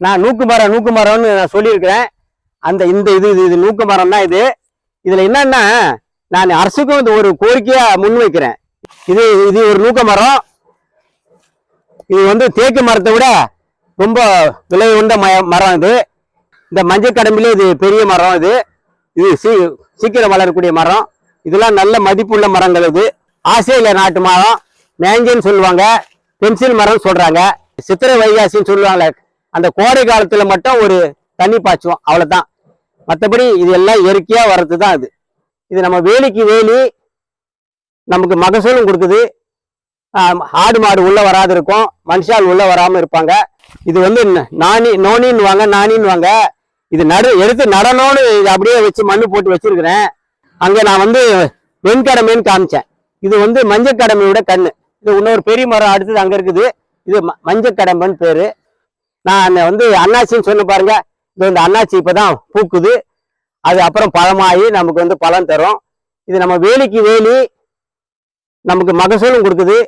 நான் நூக்கு மரம் நூக்கு மரம்னு நான் சொல்லியிருக்கிறேன். அந்த இந்த இது இது இது நூக்கு மரம் தான் இது. இதில் என்னன்னா நான் அரசுக்கும் இந்த ஒரு கோரிக்கையாக முன்வைக்கிறேன் இது இது ஒரு நூக்க மரம் இது வந்து தேக்கு மரத்தை விட ரொம்ப விலை உண்ட ம- மரம் இது. இந்த மஞ்சள் கடம்பிலே இது பெரிய மரம் இது. இது சீ சீக்கிரம் வளரக்கூடிய மரம். இதெல்லாம் நல்ல மதிப்புள்ள மரங்கள் இது. ஆஸ்திரேலியா நாட்டு மரம். மேஞ்சன்னு சொல்லுவாங்க. பென்சில் மரம் சொல்கிறாங்க சித்திரை வைகாசின்னு சொல்லுவாங்களே. அந்த கோடை காலத்துல மட்டும் ஒரு தண்ணி பாய்ச்சுவோம். அவ்வளவுதான். மற்றபடி இது எல்லாம் இயற்கையா வர்றது தான் அது இது நம்ம வேலிக்கு வேலி நமக்கு மகசூலும் கொடுக்குது. ஆடு மாடு உள்ள வராது இருக்கும் மனுஷால் உள்ள வராம இருப்பாங்க. இது வந்து நானி நாணி நோனின்னு வாங்க நானின்னு வாங்க இது நடு எடுத்து நடனோன்னு இது அப்படியே வச்சு மண்ணு போட்டு வச்சிருக்கிறேன். அங்க நான் வந்து வெண்கடமைன்னு காமிச்சேன். இது வந்து மஞ்சள் கடமையோட கண்ணு. இது இன்னொரு பெரிய மரம் அடுத்தது அங்க இருக்குது. இது ம- மஞ்சள் கடம்பன்னு பேரு. நான் வந்து அண்ணாச்சின்னு சொன்ன பாருங்க. இது வந்து இப்போ தான் பூக்குது. அது அப்புறம் பழமாகி நமக்கு வந்து பழம் தரும். இது நம்ம வேலிக்கு வேலி நமக்கு மகசூலும் கொடுக்குது.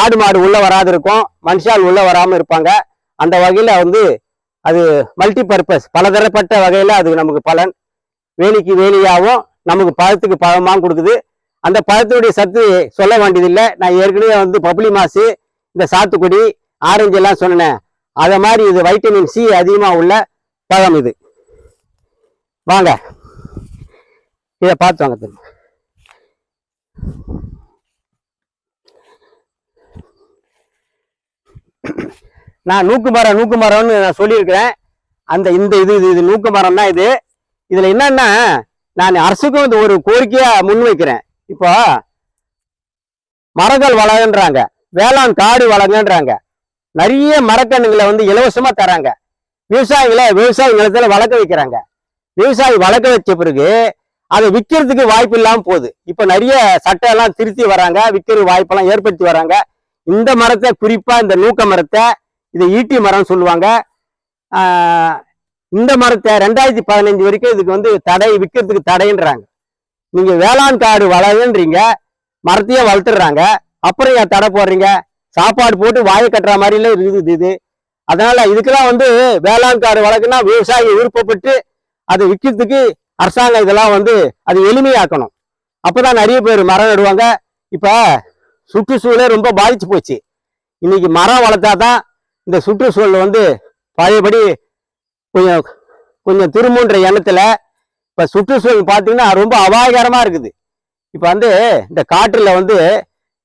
ஆடு மாடு உள்ள வராது இருக்கும் மனுஷால் உள்ள வராம இருப்பாங்க. அந்த வகையில வந்து அது மல்டி பர்பஸ் பலதரப்பட்ட வகையில அது நமக்கு பலன். வேலிக்கு வேலியாகவும் நமக்கு பழத்துக்கு பழமாகவும் கொடுக்குது. அந்த பழத்தினுடைய சத்து சொல்ல வேண்டியதில்லை. நான் ஏற்கனவே வந்து பப்ளி மாசு இந்த சாத்துக்குடி ஆரஞ்சு எல்லாம் சொன்னேன். அதை மாதிரி இது வைட்டமின் சி அதிகமாக உள்ள பழம் இது. வாங்க. இதை பார்த்து வாங்க திரும்ப. நான் நூக்கு மரம் நூக்கு மரம்னு நான் சொல்லியிருக்கிறேன். அந்த இந்த இது இது இது நூக்கு மரம் தான் இது. இதில் என்னன்னா நான் அரசுக்கும் இந்த ஒரு கோரிக்கையாக முன்வைக்கிறேன். இப்போ மரங்கள் வளங்கன்றாங்க வேளாண் காடு வளங்கன்றாங்க நிறைய மரக்கன்றுகளை வந்து இலவசமா தராங்க. விவசாயிகளை விவசாய நிலத்துல வளர்க்க வைக்கிறாங்க. விவசாயி வளர்க்க வச்ச பிறகு அதை விற்கிறதுக்கு வாய்ப்பு இல்லாம போகுது. இப்ப நிறைய சட்டம் எல்லாம் திருத்தி வராங்க விற்கிற வாய்ப்பெல்லாம் ஏற்படுத்தி வராங்க. இந்த மரத்தை குறிப்பா இந்த நூக்க மரத்தை இதை ஈட்டி மரம்னு சொல்லுவாங்க. இந்த மரத்தை ரெண்டாயிரத்தி பதினஞ்சு வரைக்கும் இதுக்கு வந்து தடை விற்கிறதுக்கு தடைன்றாங்க. நீங்க வேளாண் காடு வளருன்றீங்க மரத்தையே வளர்த்துடுறாங்க. அப்புறம் ஏன் தடை போடுறீங்க? சாப்பாடு போட்டு வாயை கட்டுற மாதிரிலாம் இருக்குது இது. அதனால இதுக்கெல்லாம் வந்து வேளாண் காடு வழக்குன்னா விவசாயி விருப்பப்பட்டு அதை விற்கிறதுக்கு அரசாங்கம் இதெல்லாம் வந்து அது எளிமையாக்கணும். அப்போதான் நிறைய பேர் மரம் நடுவாங்க. இப்போ சுற்றுச்சூழலே ரொம்ப பாதிச்சு போச்சு. இன்னைக்கு மரம் வளர்த்தா தான் இந்த சுற்றுச்சூழல் வந்து பழையபடி கொஞ்சம் கொஞ்சம் திரும்புன்ற எண்ணத்தில் இப்போ சுற்றுச்சூழல் பார்த்தீங்கன்னா ரொம்ப அபாயகரமாக இருக்குது. இப்போ வந்து இந்த காற்றில் வந்து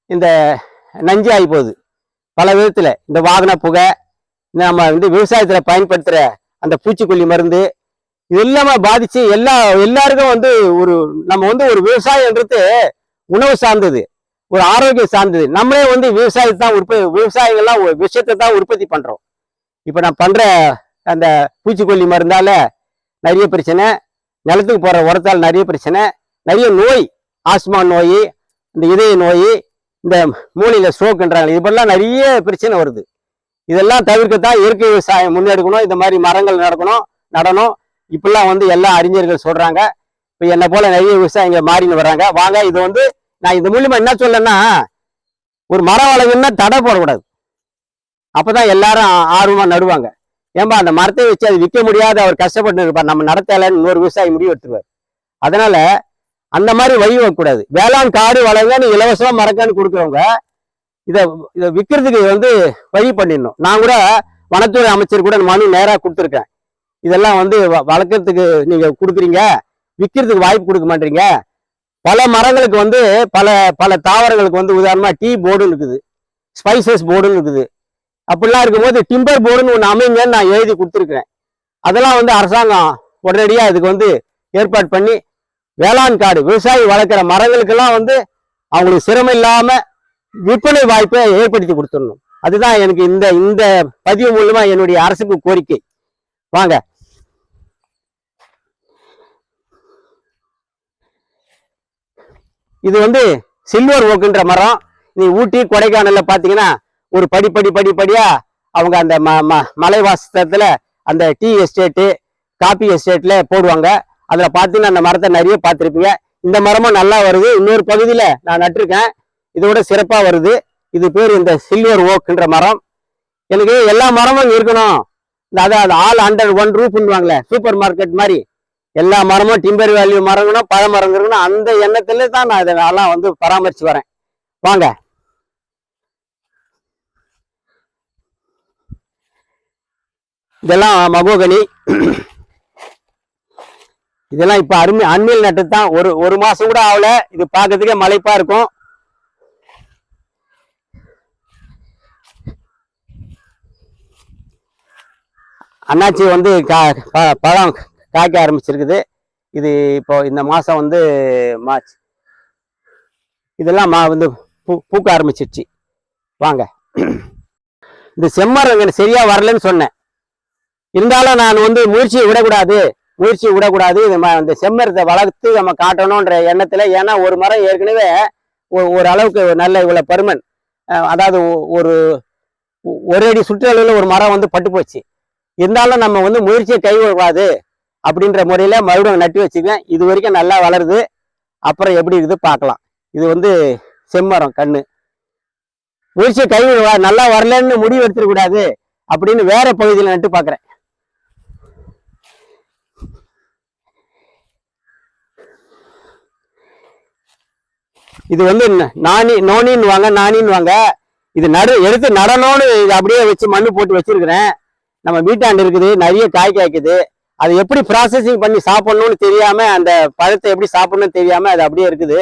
இந்த நஞ்சு ஆகி போகுது பல விதத்தில் இந்த வாகன புகை நம்ம வந்து விவசாயத்தில் பயன்படுத்துகிற அந்த பூச்சிக்கொல்லி மருந்து இது எல்லாமே பாதித்து எல்லா எல்லாருக்கும் வந்து ஒரு நம்ம வந்து ஒரு விவசாயன்றது உணவு சார்ந்தது ஒரு ஆரோக்கியம் சார்ந்தது. நம்மளே வந்து விவசாயத்தை தான் உற்பத்தி விவசாயிகள்லாம் விஷயத்தை தான் உற்பத்தி பண்ணுறோம் இப்போ நான் பண்ணுற அந்த பூச்சிக்கொல்லி மருந்தால் நிறைய பிரச்சனை நிலத்துக்கு போகிற உரத்தால் நிறைய பிரச்சனை நிறைய நோய் ஆஸ்மா நோய் இந்த இதய நோய் இந்த மூலையில் ஸ்ட்ரோக்குன்றாங்க இப்பெல்லாம் நிறைய பிரச்சனை வருது. இதெல்லாம் தவிர்க்கத்தான் இயற்கை விவசாயம் முன்னெடுக்கணும். இந்த மாதிரி மரங்கள் நடக்கணும் நடணும். இப்பெல்லாம் வந்து எல்லா அறிஞர்கள் சொல்கிறாங்க இப்போ என்னை போல் நிறைய விவசாயிங்க மாறின்னு வர்றாங்க. வாங்க இது வந்து நான் இது மூலியமா என்ன சொல்லன்னா ஒரு மரம் வளர்க்குன்னா தடை போடக்கூடாது. அப்பதான் எல்லாரும் ஆர்வமாக நடுவாங்க. ஏன்பா அந்த மரத்தை வச்சு அது விற்க முடியாத அவர் கஷ்டப்பட்டு இருப்பார். நம்ம நடத்தலைன்னு இன்னொரு விவசாயி முடிவு எடுத்துருவார். அதனால அந்த மாதிரி வழி வைக்கக்கூடாது வேளாண் காடு வளங்கன்னு இலவசமாக மரக்கான்னு கொடுக்குறவங்க இதை இதை விற்கிறதுக்கு வந்து வழி பண்ணிடணும். நான் கூட வனத்துறை அமைச்சர் கூட மனு நேராக கொடுத்துருக்கேன். இதெல்லாம் வந்து வ- வளர்க்கறதுக்கு நீங்கள் கொடுக்குறீங்க விற்கிறதுக்கு வாய்ப்பு கொடுக்க மாட்டீங்க. பல மரங்களுக்கு வந்து பல பல தாவரங்களுக்கு வந்து உதாரணமாக டீ போர்டுன்னு இருக்குது. ஸ்பைசஸ் போர்டுன்னு இருக்குது. அப்படிலாம் இருக்கும்போது டிம்பர் போர்டுன்னு ஒன்று அமைங்கன்னு நான் எழுதி கொடுத்துருக்குறேன். அதெல்லாம் வந்து அரசாங்கம் உடனடியாக இதுக்கு வந்து ஏற்பாடு பண்ணி வேளாண் காடு விவசாயி வளர்க்குற மரங்களுக்கெல்லாம் வந்து அவங்களுக்கு சிரமம் இல்லாமல் விற்பனை வாய்ப்பை ஏற்படுத்தி கொடுத்துடணும். அதுதான் எனக்கு இந்த இந்த பதிவு மூலமா என்னுடைய அரசுக்கு கோரிக்கை. வாங்க. இது வந்து சில்வர் ஓக்குன்ற மரம். நீ ஊட்டி கொடைக்கானல்ல பாத்தீங்கன்னா ஒரு படி படி படி படியா அவங்க அந்த ம ம மலைவாசத்தில் அந்த டீ எஸ்டேட்டு காபி எஸ்டேட்ல போடுவாங்க. அதில் பார்த்தீங்கன்னா அந்த மரத்தை நிறைய பார்த்துருப்பீங்க. இந்த மரமும் நல்லா வருது. இன்னொரு பகுதியில் நான் நட்டிருக்கேன். இதோட சிறப்பாக வருது. இது பேர் இந்த சில்வர் ஓக்குன்ற மரம். எனக்கு எல்லா மரமும் இருக்கணும். இந்த அதாவது ஆல் அண்டர் ஒன் ரூப்னுவாங்களே சூப்பர் மார்க்கெட் மாதிரி. எல்லா மரமும் டிம்பர் வேல்யூ மரங்களும் பழ மரங்க இருக்கணும் அந்த எண்ணத்துல தான் நான் இதெல்லாம் வந்து பராமரித்து வரேன். வாங்க. இதெல்லாம் மகோகனி. இதெல்லாம் இப்போ அருமை அண்மையில் நட்டு தான். ஒரு ஒரு மாதம் கூட ஆகல. இது பார்க்கறதுக்கே மலைப்பாக இருக்கும். அண்ணாச்சி வந்து கா ப- பழம் காய்க்க ஆரம்பிச்சிருக்குது. இது இப்போ இந்த மாதம் வந்து மார்ச். இதெல்லாம் மா வந்து பூ பூக்க ஆரம்பிச்சிருச்சு. வாங்க. இந்த செம்மரம் சரியாக வரலன்னு சொன்னேன். இருந்தாலும் நான் வந்து முயற்சியை விடக்கூடாது. முயற்சி விடக்கூடாது. இது ம- இந்த செம்மரத்தை வளர்த்து நம்ம காட்டணுன்ற எண்ணத்துல ஏன்னா ஒரு மரம் ஏற்கனவே ஒரு அளவுக்கு நல்ல இவ்வளவு பருமன். அதாவது ஒரு ஒரு அடி சுற்றளவில் ஒரு மரம் வந்து பட்டு போச்சு. இருந்தாலும் நம்ம வந்து முயற்சியை கைவிடக்கூடாது அப்படின்ற முறையில மறுபடியும் நட்டு வச்சுக்கேன் இது வரைக்கும் நல்லா வளருது. அப்புறம் எப்படி இருக்குது பார்க்கலாம். இது வந்து செம்மரம் கண்ணு. முயற்சியை கைவிடக்கூடாது நல்லா வரலன்னு முடிவு எடுத்துடக்கூடாது அப்படின்னு வேற பகுதியில் நட்டு பார்க்குறேன். இது வந்து நானி நாணி நோனின்னு வாங்க நாணின்னு வாங்க இது நடு எடுத்து நடணும்னு இது அப்படியே வச்சு மண்ணு போட்டு வச்சிருக்கிறேன். நம்ம வீட்டாண்டு இருக்குது நிறைய காய் காய்க்குது. அது எப்படி ப்ராசஸிங் பண்ணி சாப்பிடணும்னு தெரியாம அந்த பழத்தை எப்படி சாப்பிடணும்னு தெரியாம அது அப்படியே இருக்குது.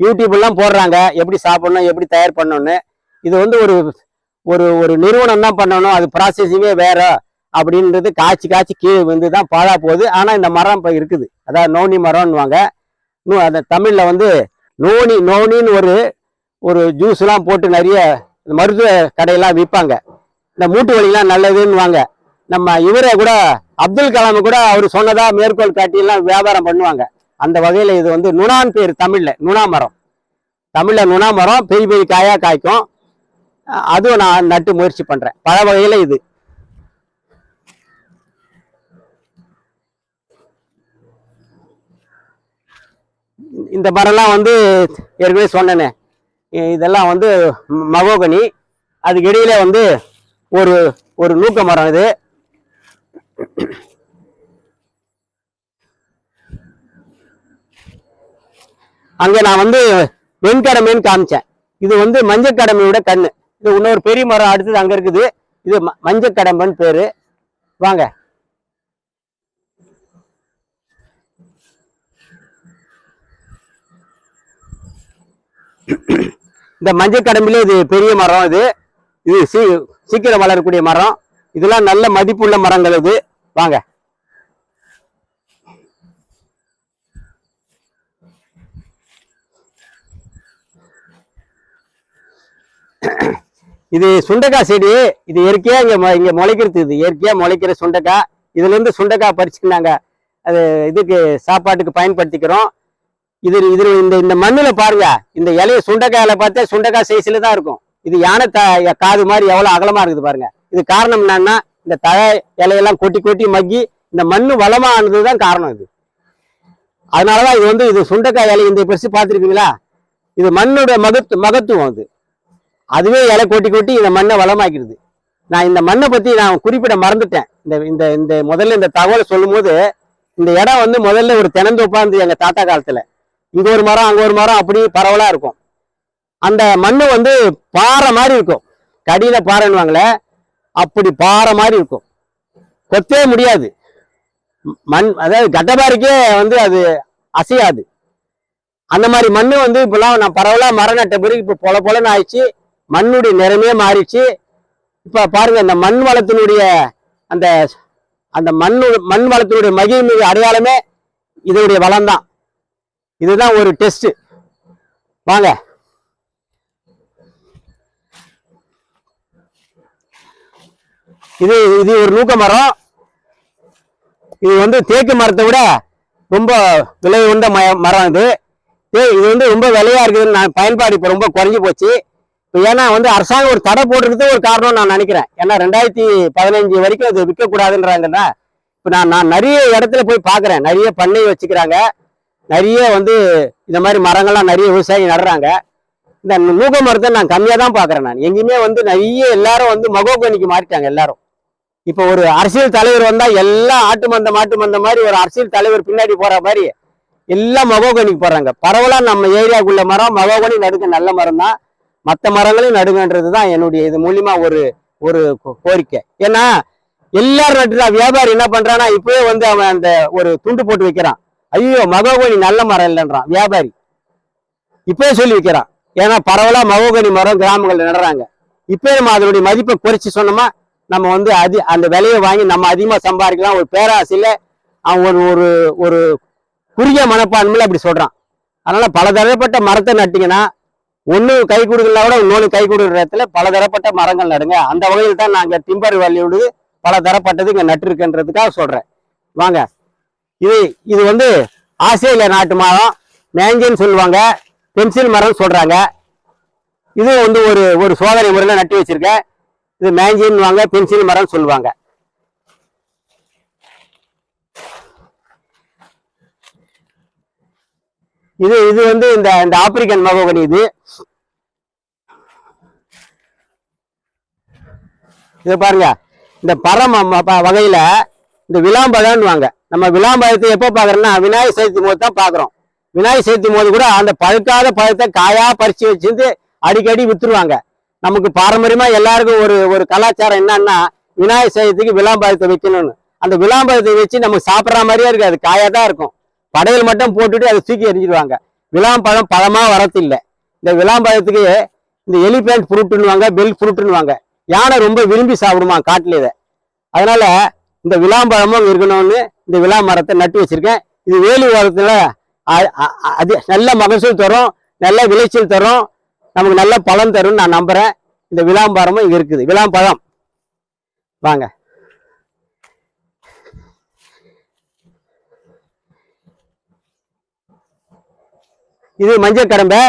யூடியூப்லாம் போடுறாங்க எப்படி சாப்பிடணும் எப்படி தயார் பண்ணணும்னு. இது வந்து ஒரு ஒரு ஒரு நிறுவனம் தான் பண்ணணும் அது ப்ராசஸிங்கே வேற அப்படின்றது காய்ச்சி காய்ச்சி கீழே வந்து தான் பாழா போகுது. ஆனால் இந்த மரம் இப்போ இருக்குது. அதாவது நோனி மரம்னுவாங்க இன்னும் அந்த தமிழில் வந்து நோனி நோனின்னு ஒரு ஒரு ஜூஸ்லாம் போட்டு நிறைய மருத்துவ கடையெல்லாம் விற்பாங்க. இந்த மூட்டு வலிலாம் நல்லதுன்னுவாங்க. நம்ம இவரை கூட அப்துல் கலாம் கூட அவர் சொன்னதா மேற்கோள் காட்டியெல்லாம் வியாபாரம் பண்ணுவாங்க. அந்த வகையில் இது வந்து நுணான் பேர் தமிழில் நுணா மரம். தமிழ்ல நுணா மரம் பெரிய பெரிய காயாக காய்க்கும். அதுவும் நான் நட்டு முயற்சி பண்ணுறேன் பல வகையில் இது. இந்த மரம்லாம் வந்து ஏற்கனவே சொன்னேனே. இதெல்லாம் வந்து மகோகனி. அதுக்கு இடையில வந்து ஒரு ஒரு நூக்க மரம் இது. அங்கே நான் வந்து வெண்கடமைன்னு காமிச்சேன். இது வந்து மஞ்சக்கடமையோட கண்ணு. இது இன்னொரு பெரிய மரம் அடுத்தது அங்கே இருக்குது. இது ம- மஞ்சக்கடம்பன்னு பேர். வாங்க. இந்த மஞ்சள் கடம்பிலே இது பெரிய மரம் இது. இது சீ சீக்கிரம் வளரக்கூடிய மரம். இதெல்லாம் நல்ல மதிப்புள்ள மரங்கள் இது. வாங்க. இது சுண்டைக்காய் செடி. இது இயற்கையாக இங்கே மொ- முளைக்கிறது இது. இயற்கையாக முளைக்கிற சுண்டைக்காய். இதுலேருந்து சுண்டைக்காய் பறிச்சுக்கினாங்க. அது இதுக்கு சாப்பாட்டுக்கு பயன்படுத்திக்கிறோம். இது இது இந்த இந்த மண்ணில் பாருங்க இந்த இலைய சுண்டைக்காயில பார்த்தா சுண்டைக்காய் சைஸில் தான் இருக்கும். இது யானை த- காது மாதிரி எவ்வளோ அகலமாக இருக்குது பாருங்க. இது காரணம் என்னன்னா இந்த தழை இலையெல்லாம் கொட்டி கொட்டி மக்கி இந்த மண்ணு வளமா ஆனதுதான் காரணம் இது. அதனாலதான் இது வந்து இது சுண்டைக்காய் இலை இந்த பெருசு பார்த்துருக்கீங்களா இது மண்ணோட மகத்து மகத்துவம் அது. அதுவே இலை கொட்டி கொட்டி இந்த மண்ணை வளமாக்கிடுது. நான் இந்த மண்ணை பத்தி நான் குறிப்பிட மறந்துட்டேன். இந்த இந்த இந்த முதல்ல இந்த தகவலை சொல்லும்போது இந்த இடம் வந்து முதல்ல ஒரு தெனந்தோப்பா இருந்தது எங்க தாத்தா காலத்துல. இங்க ஒரு மரம் அங்க ஒரு மரம் அப்படி பரவலா இருக்கும். அந்த மண்ணு வந்து பாறை மாதிரி இருக்கும். கடியில பாறைன்னுவாங்களே அப்படி பாறை மாதிரி இருக்கும். கொத்தவே முடியாது. மண் அதாவது கட்டபாரிக்கே வந்து அது அசையாது. அந்த மாதிரி மண்ணு வந்து இப்பெல்லாம் நான் பரவலா மரம் நட்ட பிறகு இப்ப பொல பொலன்னு ஆயிடுச்சு. மண்ணுடைய நிறமே மாறிடுச்சு. இப்ப பாருங்க இந்த மண் வளத்தினுடைய அந்த அந்த மண்ணு மண் வளத்தினுடைய மகிழ்மிகு அடையாளமே இதனுடைய வளம்தான். இதுதான் ஒரு டெஸ்ட். வாங்க. இது இது ஒரு நூக்க மரம். இது வந்து தேக்கு மரத்தை விட ரொம்ப விலை உண்ட ம- மரம் இது. இது வந்து ரொம்ப விலையா இருக்குதுன்னு நான் பயன்பாடு இப்போ ரொம்ப குறைஞ்சி போச்சு. இப்போ ஏன்னா வந்து அரசாங்கம் ஒரு தடை போட்டுருக்கு ஒரு காரணம் நான் நினைக்கிறேன். ஏன்னா ரெண்டாயிரத்தி பதினஞ்சு வரைக்கும் அது விற்கக்கூடாதுன்றாங்கன்னா இப்போ நான் நான் நிறைய இடத்துல போய் பார்க்குறேன் நிறைய பண்ணை வச்சுக்கிறாங்க. நிறைய வந்து இந்த மாதிரி மரங்கள்லாம் நிறைய விவசாயி நடுறாங்க. இந்த நூக மரத்தை நான் கம்மியாக தான் பார்க்குறேன் நான். எங்கேயுமே வந்து நிறைய எல்லாரும் வந்து மகோகனிக்கு மாறிட்டாங்க எல்லாரும். இப்போ ஒரு அரசியல் தலைவர் வந்தால் எல்லாம் ஆட்டு மந்த மாட்டு மந்த மாதிரி ஒரு அரசியல் தலைவர் பின்னாடி போகிற மாதிரி எல்லாம் மகோகனிக்கு போடுறாங்க பரவலாக நம்ம ஏரியாவுக்குள்ள மரம் மகோகனி நடுங்க நல்ல மரம் தான். மற்ற மரங்களையும் நடுங்கன்றது தான் என்னுடைய இது மூலியமா ஒரு ஒரு கோ- கோரிக்கை. ஏன்னா எல்லாரும் நட்டுதான் வியாபாரி என்ன பண்றான்னா இப்பவே வந்து அவன் அந்த ஒரு துண்டு போட்டு வைக்கிறான். ஐயோ மகோகனி நல்ல மரம் இல்லைன்றான் வியாபாரி. இப்பவே சொல்லி வைக்கிறான். ஏன்னா பரவலா மகோகனி மரம் கிராமங்கள்ல நடுறாங்க. இப்பவே நம்ம அதனுடைய மதிப்பை குறைச்சி சொன்னோமா நம்ம வந்து அது அந்த விலையை வாங்கி நம்ம அதிகமா சம்பாதிக்கலாம். ஒரு பேராசையில் அவன் ஒரு ஒரு ஒரு குறுகிய மனப்பான்மையில அப்படி சொல்றான். அதனால பல தரப்பட்ட மரத்தை நட்டிங்கன்னா ஒன்று கை கொடுக்கல கூட இன்னொன்று கை கொடுக்குற இடத்துல பல தரப்பட்ட மரங்கள் நடுங்க. அந்த வகையில் தான் நாங்கள் டிம்பர் வேல்யூடு பல தரப்பட்டது இங்கே நட்டிருக்கன்றதுக்காக சொல்கிறேன் வாங்க. இது இது வந்து ஆஸ்திரேலியா நாட்டு மரம் மேஞ்சின்னு சொல்லுவாங்க. பென்சில் மரம் சொல்கிறாங்க இது வந்து ஒரு ஒரு சோதனை முறையில் நட்டி வச்சுருக்கேன். இது மேஞ்சின்னு வாங்க பென்சில் மரம் சொல்லுவாங்க. இது இது வந்து இந்த இந்த ஆப்பிரிக்கன் மகோகனி இது. இது பாருங்க. இந்த பரம் வகையில் இந்த விளாம்பழம்னுவாங்க. நம்ம விளாம்பழத்தை எப்போ பார்க்குறோம்னா விநாயகர் சதுர்த்தி போது தான் பார்க்குறோம். விநாயகர் சதுர்த்தி போது கூட அந்த பழுக்காத பழத்தை காயாக பறித்து வச்சுருந்து அடிக்கடி விற்றுருவாங்க நமக்கு பாரம்பரியமாக எல்லாருக்கும் ஒரு ஒரு கலாச்சாரம் என்னன்னா விநாயகர் சதுர்த்திக்கு விளாம்பழத்தை வைக்கணும்னு. அந்த விளாம்பழத்தை வச்சு நமக்கு சாப்பிட்ற மாதிரியே இருக்காது காயாக தான் இருக்கும். படையில் மட்டும் போட்டுட்டு அதை தூக்கி எரிஞ்சிடுவாங்க விளாம்பழம் பழமாக வரத்தில்லை. இந்த விளாம்பழத்துக்கு இந்த எலிபேண்ட் ஃப்ரூட்டுன்னுவாங்க பெல் ஃப்ரூட்டுன்னுவாங்க. யானை ரொம்ப விரும்பி சாப்பிடுமா காட்டில் இதை. அதனால இந்த விளாம்பழமும் இருக்கணும்னு இந்த விழா மரத்தை நட்டு வச்சிருக்கேன். இது வேலி ஓரத்துல அது நல்ல மகசூல் தரும் நல்ல விளைச்சல் தரும் நமக்கு நல்ல பழம் தரும்னு நான் நம்புகிறேன் இந்த விளாம்பரமும் இங்கே இருக்குது. விளாம்பழம். வாங்க. இது மஞ்சள் கடம்பை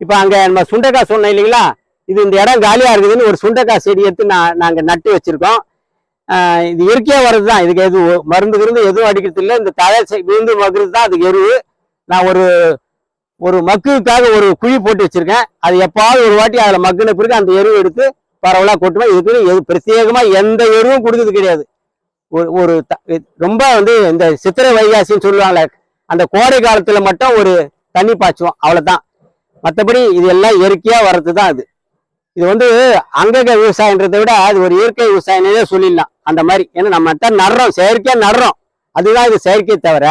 இப்போ அங்கே நம்ம சுண்டைக்காய் சொன்னேன் இல்லைங்களா? இது இந்த இடம் காலியாக இருக்குதுன்னு ஒரு சுண்டைக்காய் செடி எடுத்து நான் நாங்கள் நட்டு வச்சுருக்கோம். இது இயற்கையாக வர்றது தான் இதுக்கு எது மருந்து கிருந்து எதுவும் அடிக்கிறது இல்லை. இந்த தழை விழுந்து மகுறது தான் அதுக்கு எருவு. நான் ஒரு ஒரு மக்குக்காக ஒரு குழி போட்டு வச்சுருக்கேன். அது எப்பாவது ஒரு வாட்டி அதில் மக்குன பிறகு அந்த எருவு எடுத்து பரவலாக கொட்டுவேன் இதுக்கு எது பிரத்யேகமாக எந்த எருவும் கொடுக்கறது கிடையாது. ஒரு ஒரு த- ரொம்ப வந்து இந்த சித்திரை வைகாசின்னு சொல்லுவாங்களே அந்த கோடை காலத்தில் மட்டும் ஒரு தண்ணி பாய்ச்சுவோம். அவ்வளோதான் மற்றபடி இது எல்லாம் இயற்கையாக வர்றது தான் அது. இது வந்து அங்கக விவசாயன்றதை விட அது ஒரு இயற்கை விவசாயம்னே சொல்லிடலாம். அந்த மாதிரி. ஏன்னா நம்ம தான் நடுறோம் செயற்கையாக நடுறோம். அதுதான் இது செயற்கை தவிர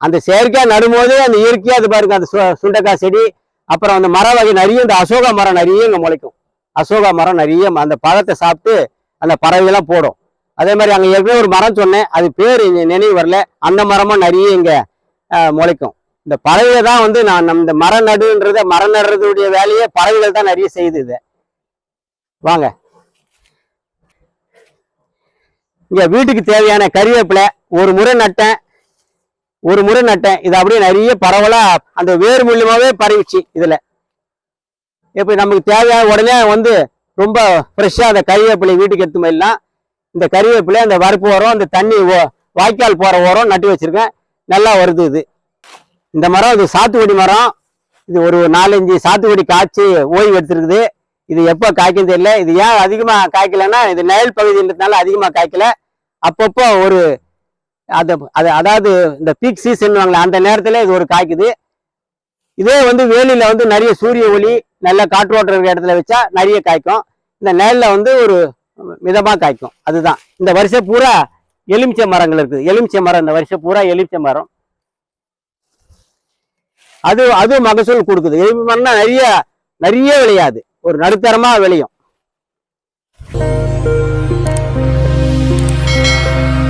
அந்த செயற்கையாக நடும்போதே அந்த இயற்கையாக அது பாருங்க அந்த சு- செடி அப்புறம் அந்த மர வகை நிறைய இந்த அசோகா மரம் நிறைய இங்கே முளைக்கும். அசோகா மரம் நிறைய அந்த பழத்தை சாப்பிட்டு அந்த பறவைகள்லாம் போடும். அதே மாதிரி அங்கே ஏற்கனவே ஒரு மரம் சொன்னேன் அது பேர் நினைவு வரல. அந்த மரமும் நிறைய இங்கே முளைக்கும். இந்த பறவைகள் தான் வந்து நான் நம்ம இந்த மரம் நடுன்றத மரம் நடுறதுடைய வேலையே பறவைகள் தான் நிறைய செய்யுது இதை. வாங்க. இங்க வீட்டுக்கு தேவையான கறிவேப்பிலை ஒரு முறை நட்டேன். ஒரு முறை நட்டேன். இது அப்படியே நிறைய பரவலா அந்த வேர் மூலியமாவே பரவிச்சு இதுல. இப்ப நமக்கு தேவையான உடனே வந்து ரொம்ப ஃப்ரெஷ்ஷா அந்த கறிவேப்பிலை வீட்டுக்கு எடுத்து மாதிரிலாம் இந்த கறிவேப்பிலை அந்த வறுப்பு உரம் அந்த தண்ணி ஓ- வாய்க்கால் போற உரம் நட்டு வச்சிருக்கேன். நல்லா வருது இது. இந்த மரம் இது சாத்துக்குடி மரம். இது ஒரு நாலஞ்சு சாத்துக்குடி காய்ச்சி ஓய்வு எடுத்துருக்குது. இது எப்போ காய்க்கும் தெரியல. இது ஏன் அதிகமாக காய்க்கலன்னா இது நயல் பகுதின்றதுனால அதிகமாக காய்க்கல. அப்பப்போ ஒரு அது அது அதாவது இந்த பீக் சீசன் அந்த நேரத்தில் இது ஒரு காய்க்குது. இதே வந்து வேலியில் வந்து நிறைய சூரிய ஒளி நல்ல காற்றோட்டம் இருக்கிற இடத்துல வச்சா நிறைய காய்க்கும். இந்த நெல்ல வந்து ஒரு மிதமாக காய்க்கும். அதுதான். இந்த வருஷம் பூரா எலுமிச்சை மரங்கள் இருக்குது. எலுமிச்சை மரம் இந்த வருஷம் பூரா எலுமிச்சை மரம். அது அது மகசூல் கொடுக்குது. எலுமிச்சை மரம்னா நிறைய நிறைய விளையாது. ஒரு நடுத்தரமா விளையும்.